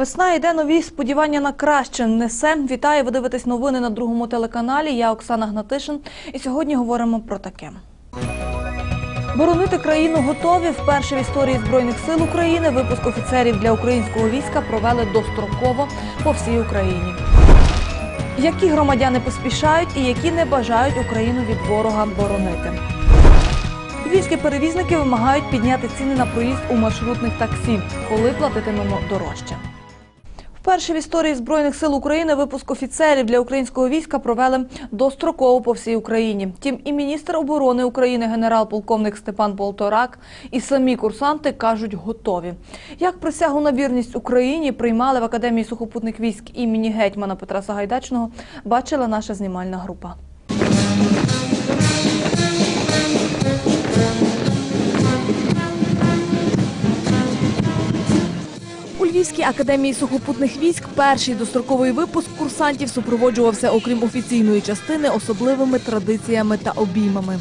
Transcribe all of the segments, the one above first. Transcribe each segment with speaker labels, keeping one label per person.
Speaker 1: Весна йде нові сподівання на краще. Несе вітаю. Ви дивитесь новини на другому телеканалі. Я Оксана Гнатишин. І сьогодні говоримо про таке. Боронити країну готові. Вперше в історії збройних сил України випуск офіцерів для українського війська провели достроково по всій Україні. Які громадяни поспішають і які не бажають Україну від ворога боронити. Львівські перевізники вимагають підняти ціни на проїзд у маршрутних таксі, коли платитимемо дорожче. Вперше в історії Збройних сил України випуск офіцерів для українського війська провели достроково по всій Україні. Втім, і міністр оборони України генерал-полковник Степан Полторак, і самі курсанти кажуть, готові. Як присягу на вірність Україні приймали в Академії сухопутних військ імені гетьмана Петра Сагайдачного, бачила наша знімальна група. Львівській академії сухопутних військ перший достроковий випуск курсантів супроводжувався, окрім офіційної частини, особливими традиціями та обіймами.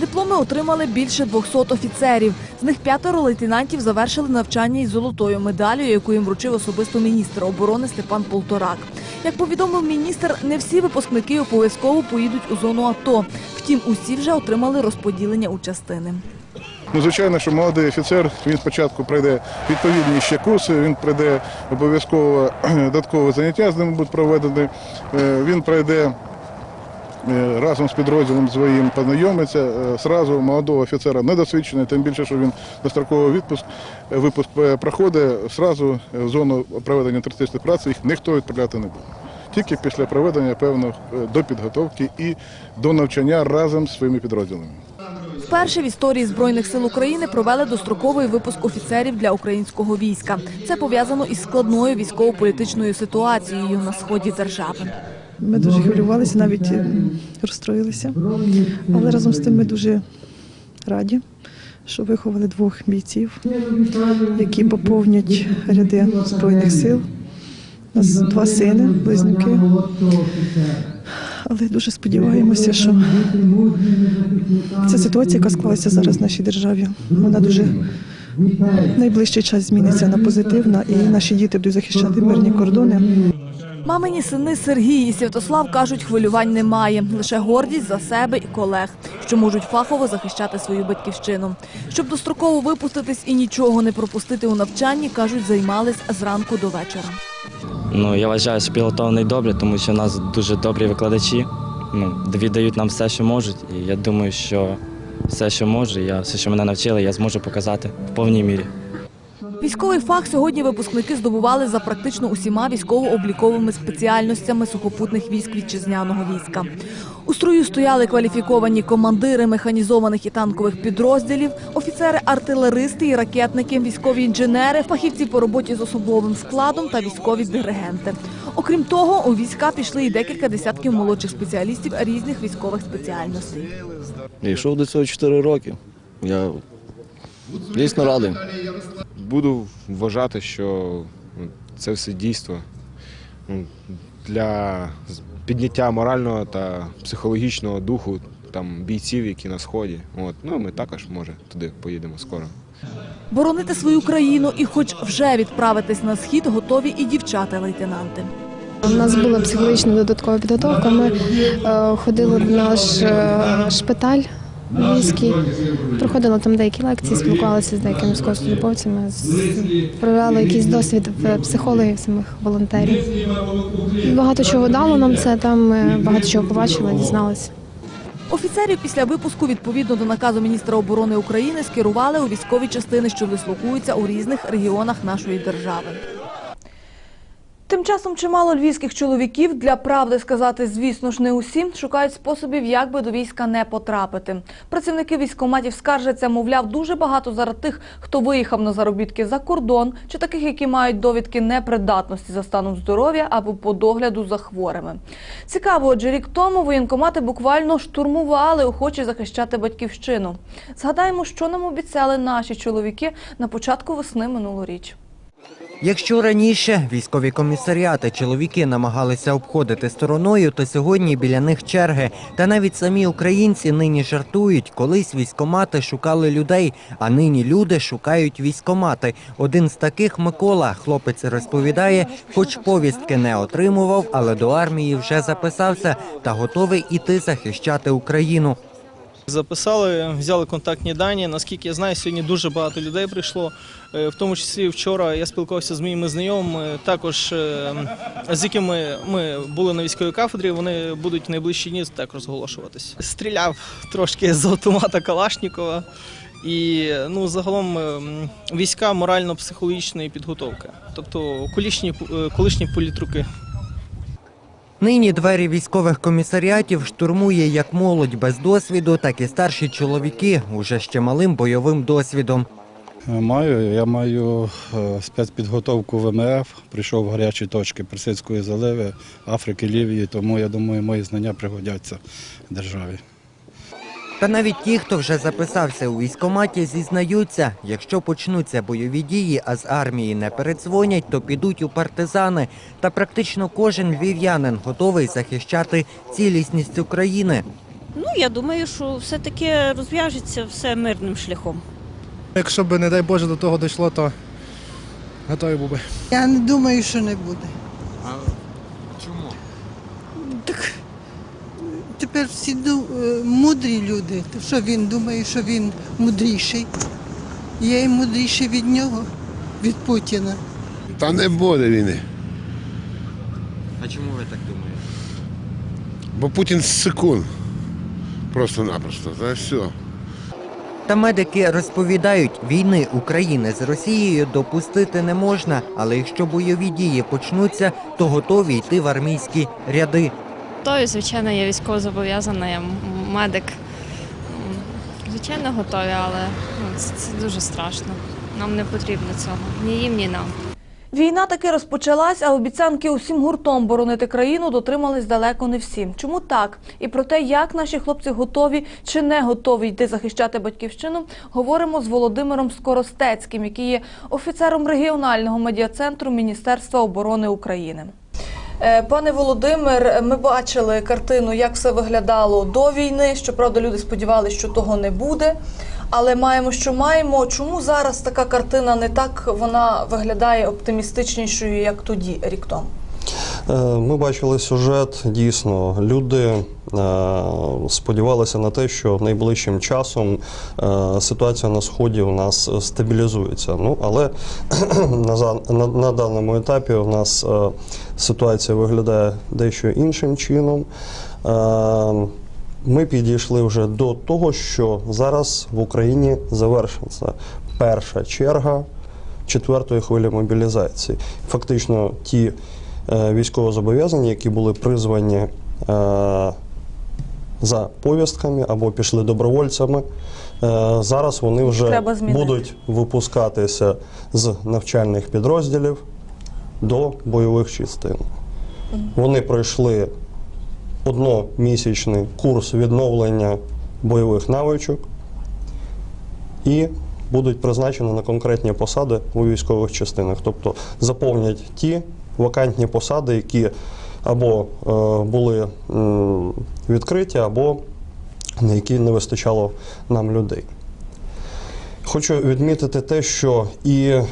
Speaker 1: Дипломи отримали більше 200 офіцерів. З них п'ятеро лейтенантів завершили навчання із золотою медаллю, яку їм вручив особисто міністр оборони Степан Полторак. Як повідомив міністр, не всі випускники обов'язково поїдуть у зону АТО. Втім, усі вже отримали розподілення у частини.
Speaker 2: Ну, звичайно, що молодий офіцер, він спочатку пройде відповідні ще курси, він пройде обов'язково додаткове заняття з ним будуть проведені. Е, Він пройде е, разом з підрозділом своїм познайомиться. Е, Сразу молодого офіцера недосвідчений, тим більше, що він достроковий відпуск, випуск проходить, сразу в зону проведення терористичних праць їх ніхто відправляти не буде. Тільки після проведення певних е, допідготовки і до навчання разом з своїми підрозділами.
Speaker 1: Вперше в історії Збройних сил України провели достроковий випуск офіцерів для українського війська. Це пов'язано із складною військово-політичною ситуацією на сході держави.
Speaker 3: Ми дуже хвилювалися, навіть е, розстроїлися. Але разом з тим ми дуже раді, що виховали двох бійців, які поповнять ряди Збройних сил. У нас два сини, близнюки. Але дуже сподіваємося, що ця ситуація, яка склалася зараз в нашій державі, вона дуже найближчий час зміниться на позитивна, і наші діти будуть захищати мирні кордони.
Speaker 1: Мамині сини Сергій і Святослав кажуть, хвилювань немає. Лише гордість за себе і колег, що можуть фахово захищати свою батьківщину. Щоб достроково випуститись і нічого не пропустити у навчанні, кажуть, займались зранку до вечора.
Speaker 4: Ну, я вважаю, що підготовлений добре, тому що у нас дуже добрі викладачі. Ну, віддають нам все, що можуть. І я думаю, що все, що можу, я все, що мене навчили, я зможу показати в повній мірі.
Speaker 1: Військовий фах сьогодні випускники здобували за практично усіма військово-обліковими спеціальностями сухопутних військ вітчизняного війська. У строю стояли кваліфіковані командири механізованих і танкових підрозділів, офіцери-артилеристи і ракетники, військові інженери, фахівці по роботі з особовим складом та військові диригенти. Окрім того, у війська пішли і декілька десятків молодших спеціалістів різних військових спеціальностей.
Speaker 5: Я йшов до цього 4 роки. Я дійсно радий.
Speaker 6: Буду вважати, що це все дійство ну, для підняття морального та психологічного духу там бійців, які на сході. От ну ми також може туди поїдемо скоро.
Speaker 1: Боронити свою країну і, хоч вже відправитись на схід, готові і дівчата-лейтенанти.
Speaker 7: У нас була психологічна додаткова підготовка. Ми е, ходили в наш е, шпиталь міський, проходили там деякі лекції, спілкувалися з деякими військовослужбовцями, провели якийсь досвід в психологів, самих волонтерів. Багато чого дало нам це, там багато чого побачили, дізналися.
Speaker 1: Офіцерів після випуску відповідно до наказу міністра оборони України скерували у військові частини, що дислокуються у різних регіонах нашої держави. Тим часом чимало львівських чоловіків для правди сказати, звісно ж, не усі шукають способів, як би до війська не потрапити. Працівники військкоматів скаржаться, мовляв, дуже багато зараз тих, хто виїхав на заробітки за кордон, чи таких, які мають довідки непридатності за станом здоров'я або по догляду за хворими. Цікаво, адже рік тому воєнкомати буквально штурмували охочі захищати батьківщину. Згадаємо, що нам обіцяли наші чоловіки на початку весни минулоріч.
Speaker 8: Якщо раніше військові комісаріати чоловіки намагалися обходити стороною, то сьогодні біля них черги. Та навіть самі українці нині жартують. Колись військомати шукали людей, а нині люди шукають військомати. Один з таких Микола, хлопець розповідає, хоч повістки не отримував, але до армії вже записався та готовий іти захищати Україну.
Speaker 9: Записали, взяли контактні дані. Наскільки я знаю, сьогодні дуже багато людей прийшло. Е, В тому числі вчора я спілкувався з моїми знайомими, також е, з якими ми були на військовій кафедрі. Вони будуть в найближчі дні так розголошуватись. Стріляв трошки з автомата Калашнікова. І ну загалом е, війська морально-психологічної підготовки, тобто колишні, колишні політруки.
Speaker 8: Нині двері військових комісаріатів штурмує як молодь без досвіду, так і старші чоловіки уже ще малим бойовим досвідом.
Speaker 10: Маю. Я маю е, спецпідготовку ВМФ, прийшов в гарячі точки Персидської заливи, Африки, Лівії, тому я думаю, мої знання пригодяться державі.
Speaker 8: Та навіть ті, хто вже записався у військкоматі, зізнаються, якщо почнуться бойові дії, а з армії не передзвонять, то підуть у партизани. Та практично кожен львів'янин готовий захищати цілісність України.
Speaker 11: Ну, я думаю, що все-таки розв'яжеться все мирним шляхом.
Speaker 12: Якщо б, не дай Боже, до того дійшло, то готовий був би.
Speaker 13: Я не думаю, що не буде.
Speaker 8: А чому?
Speaker 13: Так тепер всі е, мудрі люди. То що він думає, що він мудріший? Я і мудріший від нього, від Путіна.
Speaker 14: Та не буде війни,
Speaker 8: А чому ви так думаєте?
Speaker 14: бо Путін секунд. Просто-напросто. Та все.
Speaker 8: Та медики розповідають, війни України з Росією допустити не можна, але якщо бойові дії почнуться, то готові йти в армійські ряди.
Speaker 7: Готові, звичайно, я військово зобов'язана, я медик. Звичайно, готові, але ну, це, це дуже страшно. Нам не потрібно цього. Ні їм, ні нам.
Speaker 1: Війна таки розпочалась, а обіцянки усім гуртом боронити країну дотримались далеко не всі. Чому так? І про те, як наші хлопці готові чи не готові йти захищати батьківщину, говоримо з Володимиром Скоростецьким, який є офіцером регіонального медіа-центру Міністерства оборони України. Е, Пане Володимир, ми бачили картину, як все виглядало до війни. Щоправда, люди сподівалися, що того не буде. Але маємо, що маємо. Чому зараз така картина не так вона виглядає оптимістичнішою, як тоді, рік тому?
Speaker 15: Е, Ми бачили сюжет. Дійсно, люди е, сподівалися на те, що найближчим часом е, ситуація на сході у нас стабілізується. Ну але на, даному етапі у нас ситуація виглядає дещо іншим чином. Ми підійшли вже до того, що зараз в Україні завершиться перша черга четвертої хвилі мобілізації. Фактично, ті військовозобов'язані, які були призвані е, за повістками або пішли добровольцями. е, Зараз вони вже будуть випускатися з навчальних підрозділів до бойових частин. Вони пройшли одномісячний курс відновлення бойових навичок і будуть призначені на конкретні посади у військових частинах. Тобто заповнять ті вакантні посади, які або е, були відкриті, або на які не вистачало нам людей. Хочу відмітити те, що і е,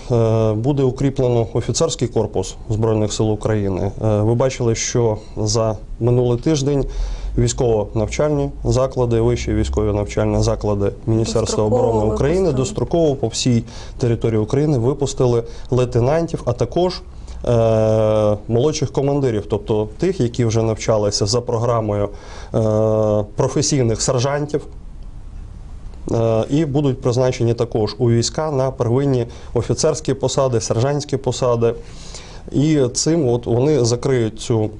Speaker 15: буде укріплено офіцерський корпус Збройних сил України. Е, ви бачили, що за минулий тиждень військово-навчальні заклади, вищі військові навчальні заклади Міністерства оборони України
Speaker 1: випустили.
Speaker 15: достроково по всій території України випустили лейтенантів, а також молодших командирів, тобто тих, які вже навчалися за програмою е, професійних сержантів. Е, І будуть призначені також у війська на первинні офіцерські посади, сержантські посади. І цим от вони закриють цю,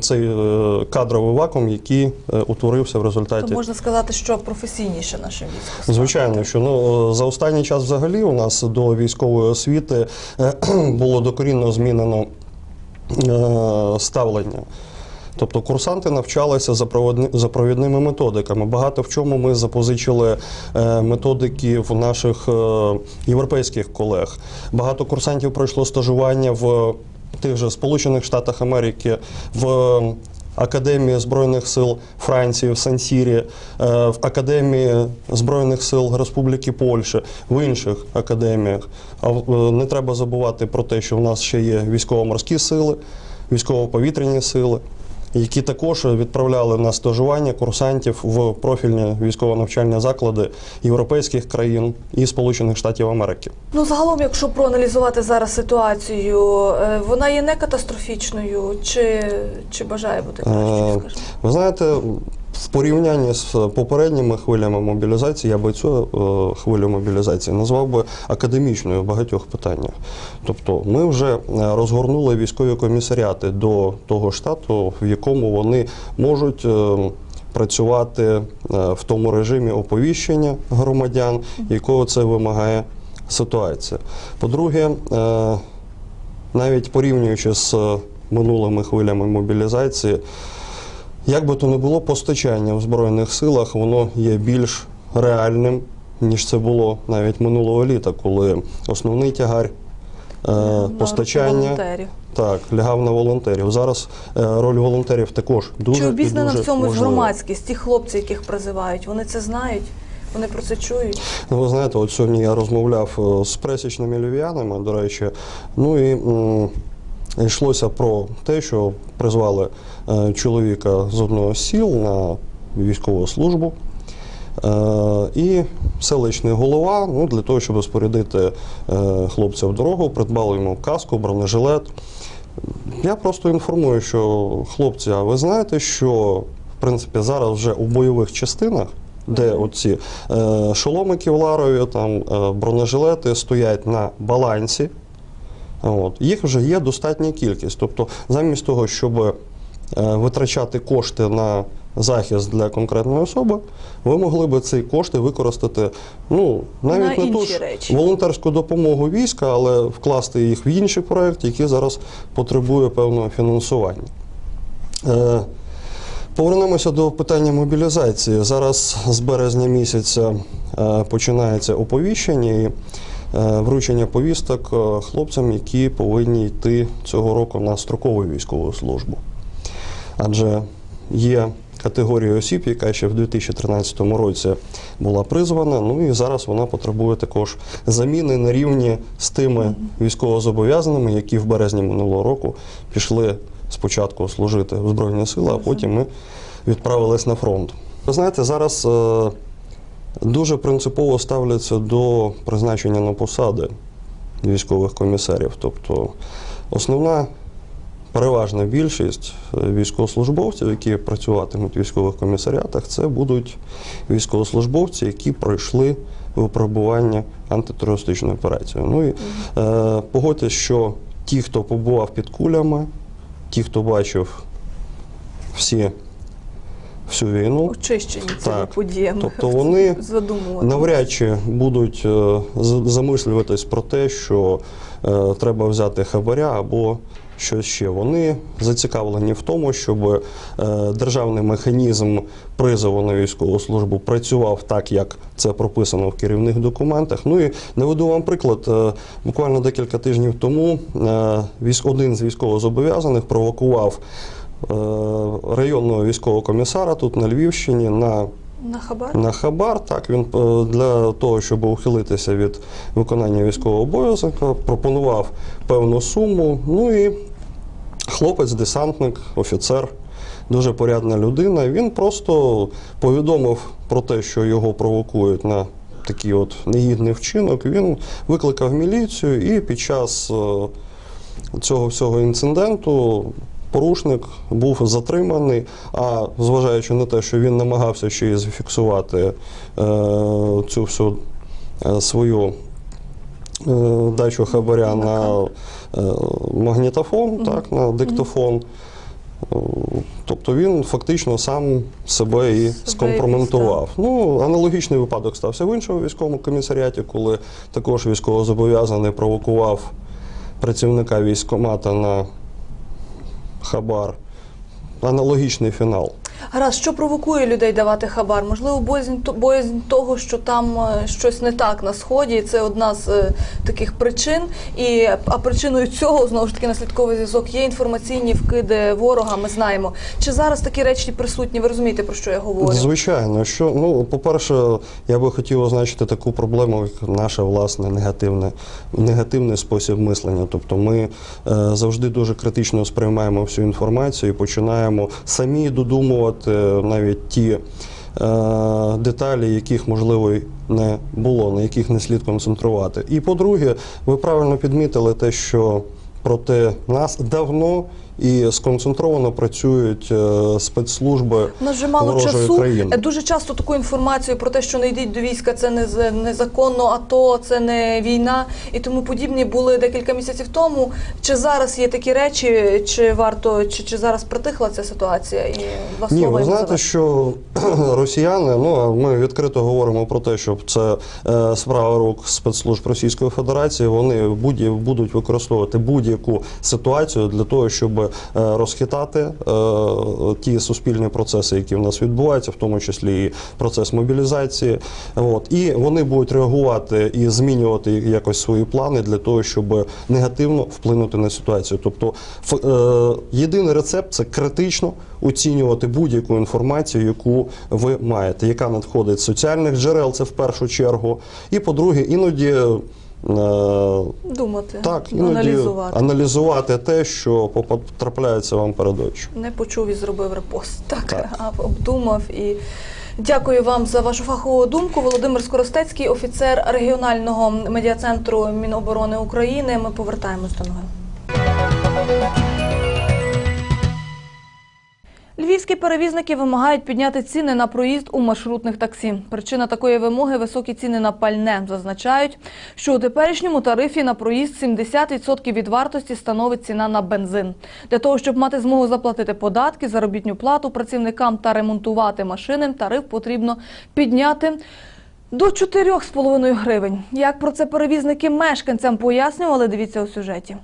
Speaker 15: цей е, кадровий вакуум, який е, утворився в результаті
Speaker 1: То можна сказати, що професійніше наше військо.
Speaker 15: Звичайно, що ну за останній час взагалі у нас до військової освіти е, було докорінно змінено е, ставлення. Тобто курсанти навчалися за провідними методиками. Багато в чому ми запозичили е, методики в наших е, європейських колег. Багато курсантів пройшло стажування в тих же Сполучених Штатах Америки, в Академії Збройних сил Франції в Сан-Сірі, е, в Академії Збройних сил Республіки Польща, в інших академіях. А е, не треба забувати про те, що в нас ще є військово-морські сили, військово-повітряні сили, які також відправляли на стажування курсантів в профільні військово-навчальні заклади європейських країн і Сполучених Штатів Америки.
Speaker 1: Ну, загалом, якщо проаналізувати зараз ситуацію, е, вона є не катастрофічною, чи, чи бажає бути краще,
Speaker 15: Е. Ви знаєте, в порівнянні з попередніми хвилями мобілізації, я би цю е, хвилю мобілізації назвав би академічною в багатьох питаннях. Тобто, ми вже е, розгорнули військові комісаріати до того штату, в якому вони можуть. е, Працювати е, в тому режимі оповіщення громадян, якого це вимагає ситуація. По-друге, е, навіть порівнюючи з е, минулими хвилями мобілізації, як би то не було, постачання в Збройних силах воно є більш реальним, ніж це було навіть минулого літа, коли основний тягар е, постачання так, лягав на волонтерів. Зараз е, роль волонтерів також дуже
Speaker 1: Чи обізнана
Speaker 15: дуже
Speaker 1: в цьому
Speaker 15: важлива.
Speaker 1: громадськість, ті хлопці, яких призивають, вони це знають, вони про це чують.
Speaker 15: Ну, ви знаєте, от сьогодні я розмовляв е, з пересічними львів'янами, до речі, ну і йшлося про те, що призвали е, чоловіка з одного з сіл на військову службу. Е, І селищний голова, ну, для того, щоб спорядити е, хлопця в дорогу, придбали йому каску, бронежилет. Я просто інформую, що хлопці, а ви знаєте, що в принципі зараз вже у бойових частинах, де оці е, шоломи кевларові, там бронежилети стоять на балансі. От. Їх вже є достатня кількість. Тобто, замість того, щоб е, витрачати кошти на захист для конкретної особи, ви могли би ці кошти використати ну, навіть
Speaker 1: На
Speaker 15: не ту ж
Speaker 1: речі.
Speaker 15: волонтерську допомогу війська, але вкласти їх в інші проекти, які зараз потребує певного фінансування. Е, Повернемося до питання мобілізації. Зараз з березня місяця е, починається оповіщення і вручення повісток е, хлопцям, які повинні йти цього року на строкову військову службу. Адже є категорія осіб, яка ще в 2013 році була призвана, ну і зараз вона потребує також заміни на рівні з тими військовозобов'язаними, які в березні минулого року пішли спочатку служити в Збройні Сили, а потім ми відправились на фронт. Ви знаєте, зараз е, дуже принципово ставляться до призначення на посади військових комісарів. Тобто основна переважна більшість е, військовослужбовців, які працюватимуть в військових комісаріатах, це будуть військовослужбовці, які пройшли випробування антитерористичної операції. Ну і е, погодьтесь, що ті, хто побував під кулями, ті, хто бачив всі, всю війну,
Speaker 1: Очищені цими
Speaker 15: Так.
Speaker 1: подіями.
Speaker 15: Тобто вони навряд чи будуть е, замислюватись про те, що е, треба взяти хабаря або щось ще. Вони зацікавлені в тому, щоб е, державний механізм призову на військову службу працював так, як це прописано в керівних документах. Ну і наведу вам приклад. Е, Буквально декілька тижнів тому е, один з військовозобов'язаних провокував районного військового комісара тут на Львівщині на
Speaker 1: На хабар?
Speaker 15: на хабар. Так він е, для того, щоб ухилитися від виконання військового обов'язку, пропонував певну суму. Ну і хлопець, десантник, офіцер, дуже порядна людина. Він просто повідомив про те, що його провокують на такий от негідний вчинок. Він викликав міліцію і під час е, цього всього інциденту порушник був затриманий. А зважаючи на те, що він намагався ще й зафіксувати е, цю всю е, свою е, дачу хабаря на е, магнітофон, так, на диктофон. Е, Тобто він фактично сам себе і скомпроментував. Ну, аналогічний випадок стався в іншому військовому комісаріаті, коли також військовозобов'язаний провокував працівника військкомата на хабар. аналогічний фінал.
Speaker 1: Гаразд, що провокує людей давати хабар? Можливо, боязнь, боязнь того, що там е, щось не так на сході, це одна з е, таких причин. І а причиною цього знову ж таки наслідковий зв'язок є інформаційні вкиди ворога. Ми знаємо. Чи зараз такі речі присутні? Ви розумієте про що я говорю?
Speaker 15: Звичайно, що ну, по-перше, я би хотів означити таку проблему, як наше власне негативне, негативний спосіб мислення. Тобто ми е, завжди дуже критично сприймаємо всю інформацію і починаємо самі додумувати навіть ті. е, Деталі, яких можливо не було, на яких не слід концентрувати. І по-друге, ви правильно підмітили те, що проти нас давно і сконцентровано працюють е, спецслужби
Speaker 1: У нас вже мало часу.
Speaker 15: країни.
Speaker 1: Дуже часто таку інформацію про те, що не йдіть до війська, це не незаконно, АТО, це не війна і тому подібні були декілька місяців тому. Чи зараз є такі речі, чи варто, чи, чи зараз притихла ця ситуація? І два
Speaker 15: Ні,
Speaker 1: слова
Speaker 15: ви знаєте, що росіяни, ну ми відкрито говоримо про те, що це е, справа рук спецслужб Російської Федерації. Вони будь будуть використовувати будь-яку ситуацію для того, щоб розхитати е, ті суспільні процеси, які в нас відбуваються, в тому числі і процес мобілізації. От і вони будуть реагувати і змінювати якось свої плани для того, щоб негативно вплинути на ситуацію. Тобто, е, єдиний рецепт це критично оцінювати будь-яку інформацію, яку ви маєте, яка надходить з соціальних джерел, це в першу чергу. І по-друге, іноді. Е,
Speaker 1: думати,
Speaker 15: Так, іноді
Speaker 1: аналізувати.
Speaker 15: аналізувати те, що потрапляється вам перед очі.
Speaker 1: Не почув і зробив репост. Так, а обдумав і. Дякую вам за вашу фахову думку. Володимир Скоростецький, офіцер регіонального медіа-центру Міноборони України. Ми повертаємось до новин. Львівські перевізники вимагають підняти ціни на проїзд у маршрутних таксі. Причина такої вимоги високі ціни на пальне. Зазначають, що у теперішньому тарифі на проїзд 70% від вартості становить ціна на бензин. Для того, щоб мати змогу заплатити податки, заробітну плату працівникам та ремонтувати машини, тариф потрібно підняти. До 4,5 гривень. Як про це перевізники мешканцям пояснювали, дивіться у сюжеті.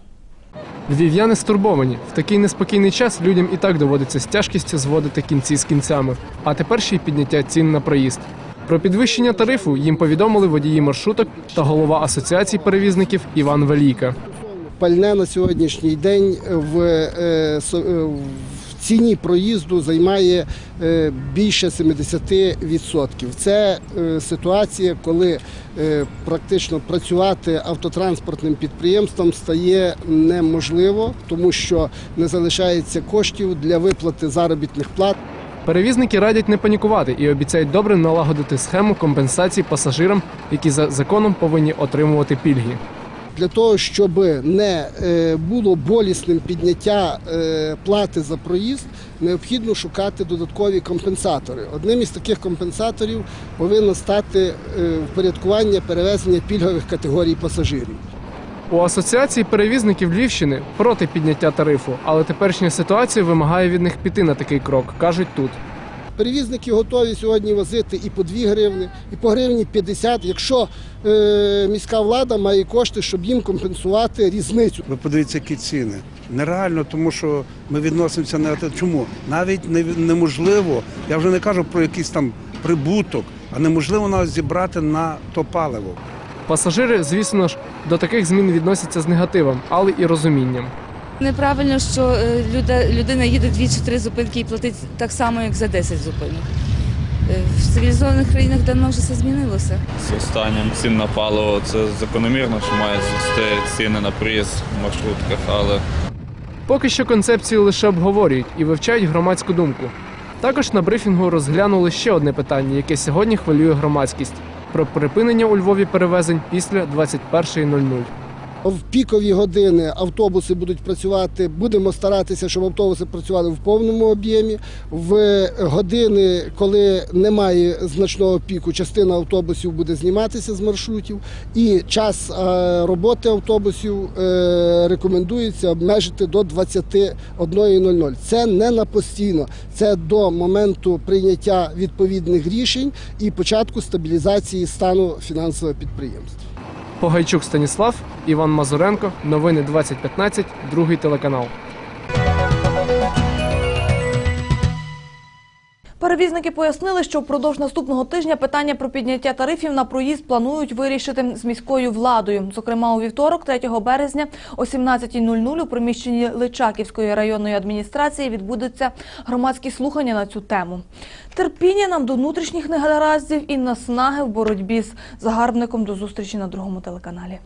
Speaker 16: Львів'яни стурбовані. В такий неспокійний час людям і так доводиться з тяжкістю зводити кінці з кінцями, а тепер ще й підняття цін на проїзд. Про підвищення тарифу їм повідомили водії маршруток та голова асоціації перевізників Іван Велійка.
Speaker 17: пальне на сьогоднішній день в, е, е, ціні проїзду займає е, більше 70%. Це е, ситуація, коли е, практично працювати автотранспортним підприємством стає неможливо, тому що не залишається коштів для виплати заробітних плат.
Speaker 16: Перевізники радять не панікувати і обіцяють добре налагодити схему компенсації пасажирам, які за законом повинні отримувати пільги.
Speaker 17: Для того, щоб не е, було болісним підняття е, плати за проїзд, необхідно шукати додаткові компенсатори. Одним із таких компенсаторів повинно стати е, впорядкування перевезення пільгових категорій пасажирів.
Speaker 16: У асоціації перевізників Львівщини проти підняття тарифу, але теперішня ситуація вимагає від них піти на такий крок, кажуть тут.
Speaker 17: Перевізники готові сьогодні возити і по 2 гривні, і по гривні 50, якщо е, міська влада має кошти, щоб їм компенсувати різницю.
Speaker 18: Ви подивіться, які ціни. Нереально, тому що ми відносимося на те. Чому? Навіть не- неможливо, я вже не кажу про якийсь там прибуток, а неможливо навіть зібрати на то паливо.
Speaker 16: Пасажири, звісно ж, до таких змін відносяться з негативом, але і розумінням.
Speaker 19: Неправильно, що е, людина їде дві чи три зупинки і платить так само, як за 10 зупинок. Е, В цивілізованих країнах давно вже все змінилося.
Speaker 20: З останнім цін на паливо це закономірно, що мають зрости ціни на проїзд в маршрутках, але
Speaker 16: Поки що концепцію лише обговорюють і вивчають громадську думку. Також на брифінгу розглянули ще одне питання, яке сьогодні хвилює громадськість про припинення у Львові перевезень після 21.00.
Speaker 17: В пікові години автобуси будуть працювати. Будемо старатися, щоб автобуси працювали в повному об'ємі. В години, коли немає значного піку, частина автобусів буде зніматися з маршрутів. І час е, роботи автобусів е, рекомендується обмежити до 21.00. Це не на постійно, це до моменту прийняття відповідних рішень і початку стабілізації стану фінансового підприємства.
Speaker 16: Погайчук Станіслав, Іван Мазуренко, новини 2015, другий телеканал.
Speaker 1: Перевізники пояснили, що впродовж наступного тижня питання про підняття тарифів на проїзд планують вирішити з міською владою. Зокрема, у вівторок, 3 березня, о 17.00 у приміщенні Личаківської районної адміністрації відбудуться громадські слухання на цю тему. Терпіння нам до внутрішніх негараздів і наснаги в боротьбі з загарбником. До зустрічі на другому телеканалі.